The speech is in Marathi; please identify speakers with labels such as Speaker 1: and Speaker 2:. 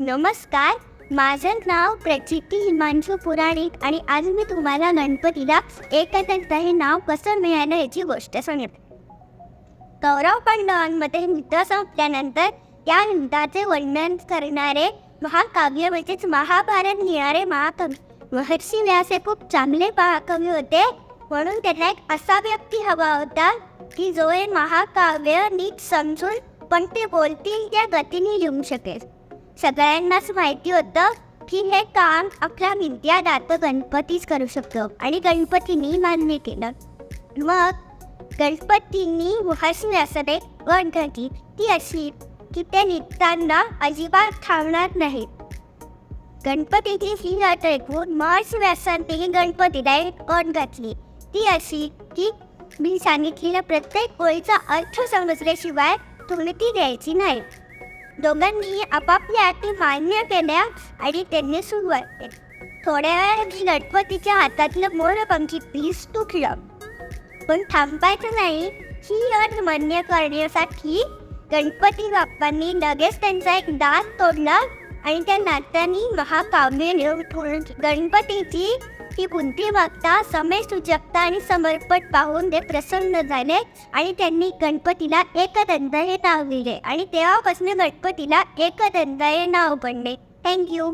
Speaker 1: नमस्कार. माझं नाव प्रचिती हिमांशू पुराणिक आणि आज मी तुम्हाला गणपतीला एकतंत्र हे नाव कसं मिळालं याची गोष्ट सांगते कौरव पांडवांमध्ये युद्ध संपल्यानंतर त्या युद्धाचे वर्णन करणारे महाकाव्य म्हणजेच महाभारत लिहिणारे महाकवी महर्षी व्यास हे खूप चांगले महाकवी होते. म्हणून त्यांना एक असा व्यक्ती हवा होता की जो हे महाकाव्य नीट समजून पण ते बोलतील त्या गतीने लिहू शकेल. सगळ्यांनाच माहिती होतं की हे काम आपला विद्यादात गणपतीच करू शकतो आणि गणपतींनी मान्य केलं. मग गणपतींनी महर्षी असते गणपती घातली ती अशी की ते निघताना अजिबात थांबणार नाहीत. गणपतीची ही अट ऐकून मार्च व्यासांनी गणपतीला एक अट घातली. ती अशी की मी सांगितलेल्या प्रत्येक ओळीचा अर्थ समजल्याशिवाय तुम्ही ती द्यायची नाही. दोघांनी आपापल्या अटी मान्य केल्या. आणि त्यांनी सुरुवात केली. थोड्या वेळात गणपतीच्या हातातलं मोरपंखी पीस तुटलं. पण थांबायचं नाही. ही अट मान्य करण्यासाठी गणपती बाप्पांनी लगेच त्यांचा एक दात तोडला. आणि त्या नात्याने महाकाव्य गणपतीची ही बुद्धी बघता समय सुचकता आणि समर्पण पाहून ते प्रसन्न झाले आणि त्यांनी गणपतीला एकदंत हे नाव दिले आणि तेव्हापासून गणपतीला एकदंत हे नाव पडले थँक्यू